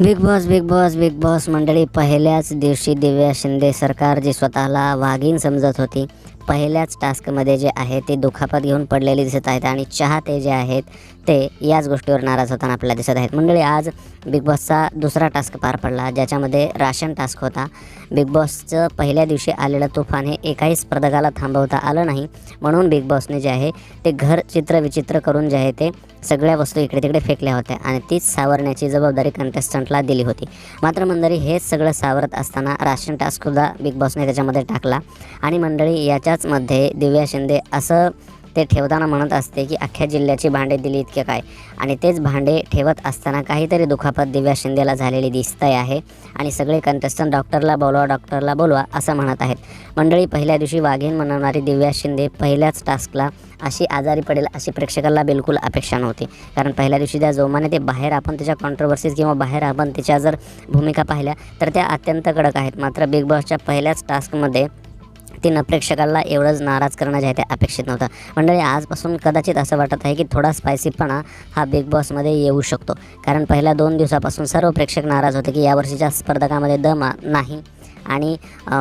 Bigg Boss Bigg Boss Bigg Boss मंडळी पहिल्याच दिवशी दिव्या शिंदे सरकार जी स्वतःला वाघीण समजत होती. पहिल्याच टास्कमध्ये जे आहे ते दुखापत घेऊन पडलेले दिसत आहेत आणि चाहते जे आहेत ते याच गोष्टीवर नाराज होताना आपल्याला दिसत आहेत. मंडळी आज बिग बॉसचा दुसरा टास्क पार पडला ज्याच्यामध्ये राशन टास्क होता. बिग बॉसचं पहिल्या दिवशी आलेलं तुफान हे एकाही स्पर्धकाला थांबवता आलं नाही. म्हणून बिग बॉसने जे आहे ते घर चित्र विचित्र करून जे आहे ते सगळ्या वस्तू इकडे तिकडे फेकल्या होत्या आणि तीच सावरण्याची जबाबदारी कंटेस्टंटला दिली होती. मात्र मंडळी हेच सगळं सावरत असताना राशन टास्कसुद्धा बिग बॉसने त्याच्यामध्ये टाकला. आणि मंडळी याच्या मध्ये दिव्या शिंदे असं ते ठेवताना म्हणत असते की अख्ख्या जिल्ह्याची भांडे दिली इतके काय? आणि तेच भांडे ठेवत असताना काहीतरी दुखापत दिव्या शिंदेला झालेली दिसतंय आहे. आणि सगळे कंटेस्टंट डॉक्टरला बोलवा डॉक्टरला बोलवा असं म्हणत आहेत. मंडळी पहिल्या दिवशी वाघीण म्हणणारी दिव्या शिंदे पहिल्याच टास्कला अशी आजारी पडेल अशी प्रेक्षकाला बिलकुल अपेक्षा नव्हती. कारण पहिल्या दिवशी त्या जोमाने ते बाहेर आपण त्याच्या कॉन्ट्रोवर्सीज किंवा बाहेर आपण त्याच्या जर भूमिका पाहिल्या तर त्या अत्यंत कडक आहेत. मात्र बिग बॉसच्या पहिल्याच टास्कमध्ये तिनं प्रेक्षकाला एवढंच नाराज करणं जे आहे ते अपेक्षित नव्हतं. मंडळी आजपासून कदाचित असं वाटत आहे की थोडा स्पायसीपणा हा बिग बॉसमध्ये येऊ शकतो. कारण पहिल्या दोन दिवसापासून सर्व प्रेक्षक नाराज होते की यावर्षीच्या स्पर्धकामध्ये दमा नाही. आणि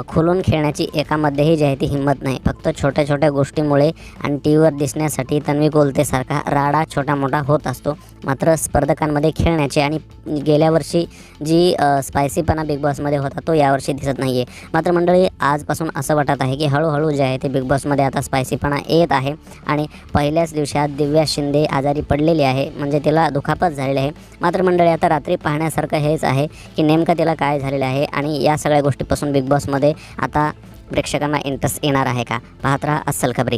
खुलून खेळण्याची एकामध्येही जी आहे ती हिंमत नाही. फक्त छोट्या छोट्या गोष्टीमुळे आणि टी व्हीवर दिसण्यासाठी तन्वी कोलतेसारखा राडा छोटा मोठा होत असतो. मात्र स्पर्धकांमध्ये खेळण्याची आणि गेल्या वर्षी जी स्पायसीपणा बिग बॉसमध्ये होता तो यावर्षी दिसत नाही आहे मात्र मंडळी आजपासून असं वाटत आहे की हळूहळू जे आहे ते बिग बॉसमध्ये आता स्पायसीपणा येत आहे आणि पहिल्याच दिवसात दिव्या शिंदे आजारी पडलेली आहे. म्हणजे तिला दुखापत झालेली आहे. मात्र मंडळी आता रात्री पाहण्यासारखं हेच आहे की नेमकं तिला काय झालेलं आहे आणि या सगळ्या गोष्टी आजपासून बिग बॉसमध्ये आता प्रेक्षकांना इंटरेस्ट येणार आहे का? पाहत राहा अस्सल खबरी.